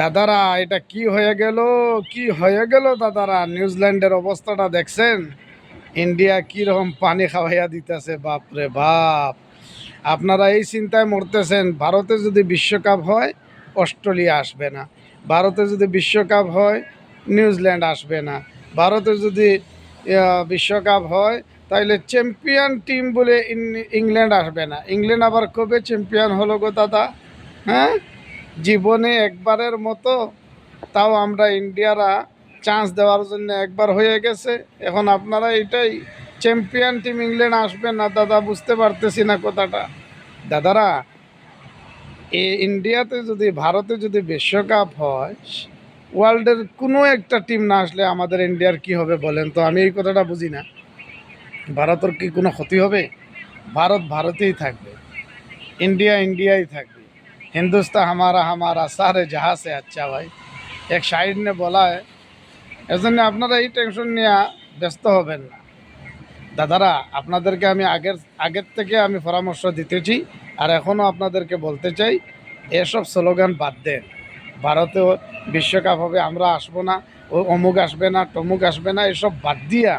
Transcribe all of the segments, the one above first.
দাদারা, এটা কি হয়ে গেল? কি হয়ে গেল দাদারা? নিউজিল্যান্ডের অবস্থাটা দেখছেন? ইন্ডিয়া কীরকম পানি খাওয়াইয়া দিতেছে বাপরে বাপ। আপনারা এই চিন্তায় মরতেছেন, ভারতে যদি বিশ্বকাপ হয়, অস্ট্রেলিয়া আসবে না। ভারতে যদি বিশ্বকাপ হয়, নিউজিল্যান্ড আসবে না। ভারতে যদি বিশ্বকাপ হয় তাহলে চ্যাম্পিয়ন টিম বলে ইংল্যান্ড আসবে না। ইংল্যান্ড আবার কবে চ্যাম্পিয়ন হলো গো দাদা? হ্যাঁ? জীবনে একবারের মতো, তাও আমরা ইন্ডিয়ারা চান্স দেওয়ার জন্য একবার হয়ে গেছে। এখন আপনারা এটাই চ্যাম্পিয়ন টিম ইংল্যান্ড আসবে না, দাদা বুঝতে পারতেছি না কথাটা। দাদারা, এ ইন্ডিয়াতে যদি, ভারতে যদি বিশ্বকাপ হয়, ওয়ার্ল্ডের কোনো একটা টিম না আসলে আমাদের ইন্ডিয়ার কি হবে বলেন তো? আমি এই কথাটা বুঝি না। ভারতের কি কোনো ক্ষতি হবে? ভারত ভারতেই থাকবে। ইন্ডিয়া ইন্ডিয়াই থাকবে। हिंदुस्तान हमारा हमारा सारे जहाँ से अच्छा भाई এক শাহিদ ने বলা है এজন্য আপনারা এই টেনশন নিয়ে ব্যস্ত হবেন না দাদারা আপনাদেরকে আমি আগের আগের থেকে আমি পরামর্শ দিতেছি আর এখনও আপনাদেরকে বলতে চাই এসব স্লোগান বাদ দেন ভারতেও বিশ্বকাপ হবে আমরা আসবো না ও অমুক আসবে না টমুক আসবে না এসব বাদ দিয়া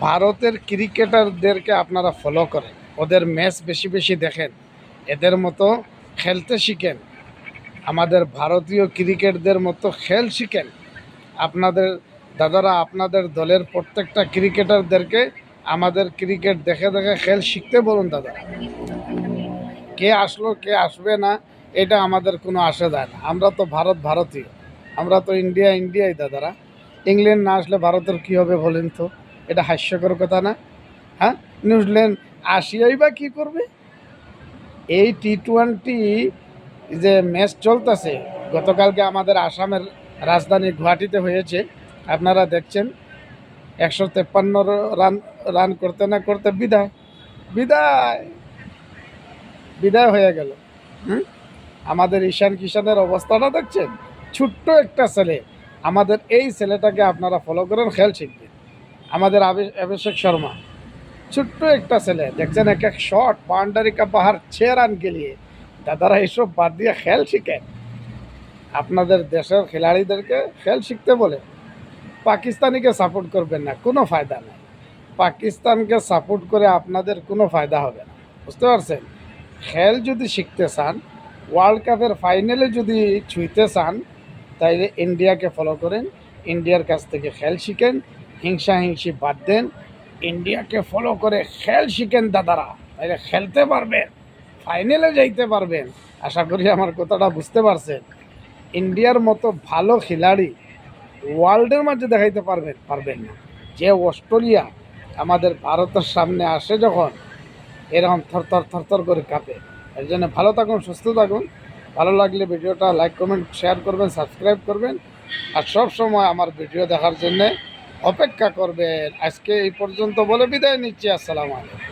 ভারতের ক্রিকেটারদেরকে আপনারা ফলো করেন ওদের ম্যাচ বেশি বেশি দেখেন এদের মতো খেলতে শিখেন। আমাদের ভারতীয় ক্রিকেটদের মতো খেল শিখেন। আপনাদের, দাদারা আপনাদের দলের প্রত্যেকটা ক্রিকেটারদেরকে আমাদের ক্রিকেট দেখে দেখে খেল শিখতে বলুন, দাদা। কে আসলো, কে আসবে না, এটা আমাদের কোনো আসে দেয় না। আমরা তো ভারত ভারতীয়। আমরা তো ইন্ডিয়া, ইন্ডিয়াই, দাদারা। ইংল্যান্ড না আসলে ভারতের কী হবে বলেন তো? এটা হাস্যকর কথা না? হ্যাঁ? নিউজিল্যান্ড আসিয়াই বা কী করবে? এই টি টোয়েন্টি যে ম্যাচ চলতেছে, গতকালকে আমাদের আসামের রাজধানী গুয়াহাটিতে হয়েছে। আপনারা দেখছেন, একশো তেপ্পান্ন রান রান করতে না করতে বিদায় বিদায় বিদায় হয়ে গেল। হুম? আমাদের ঈশান কিষানের অবস্থাটা দেখছেন? ছোট্ট একটা ছেলে। আমাদের এই ছেলেটাকে আপনারা ফলো করেন খেল শিখবেন। আমাদের আভি- অভিষেক শর্মা। ছোট্ট একটা ছেলে। দেখছেন, এক এক শট বাউন্ডারি কা বাহার ছে রান কে লিয়ে। দাদারা এইসব বাদ দিয়ে খেল শিখেন আপনাদের দেশের খেলাড়িদেরকে খেল শিখতে বলে পাকিস্তানিকে সাপোর্ট করবেন না, কোনো ফায়দা নেই। পাকিস্তানকে সাপোর্ট করে আপনাদের কোনো ফায়দা হবে না। বুঝতে পারছেন? খেল যদি শিখতে চান ওয়ার্ল্ড কাপের ফাইনালে যদি ছুঁইতে চান, তাইলে ইন্ডিয়াকে ফলো করেন। ইন্ডিয়ার কাছ থেকে খেল শিখেন, হিংসা হিংসি বাদ দেন। ইন্ডিয়াকে ফলো করে খেল শিখেন দাদারা। তাইলে খেলতে পারবেন ফাইনালে যাইতে পারবেন। আশা করি আমার কথাটা বুঝতে পারছেন। ইন্ডিয়ার মতো ভালো খেলাড়ি ওয়ার্ল্ডের মাঝে দেখাইতে পারবেন পারবেন না। যে অস্ট্রেলিয়া আমাদের ভারতের সামনে আসে যখন এরকম থরথর থরথর করে কাঁপে। এর জন্য ভালো থাকুন, সুস্থ থাকুন। ভালো লাগলে ভিডিওটা লাইক কমেন্ট শেয়ার করবেন সাবস্ক্রাইব করবেন। আর সব সময় আমার ভিডিও দেখার জন্যে অপেক্ষা করবেন। আজকে এই পর্যন্ত বলে বিদায় নিচ্ছি। আসসালামু আলাইকুম।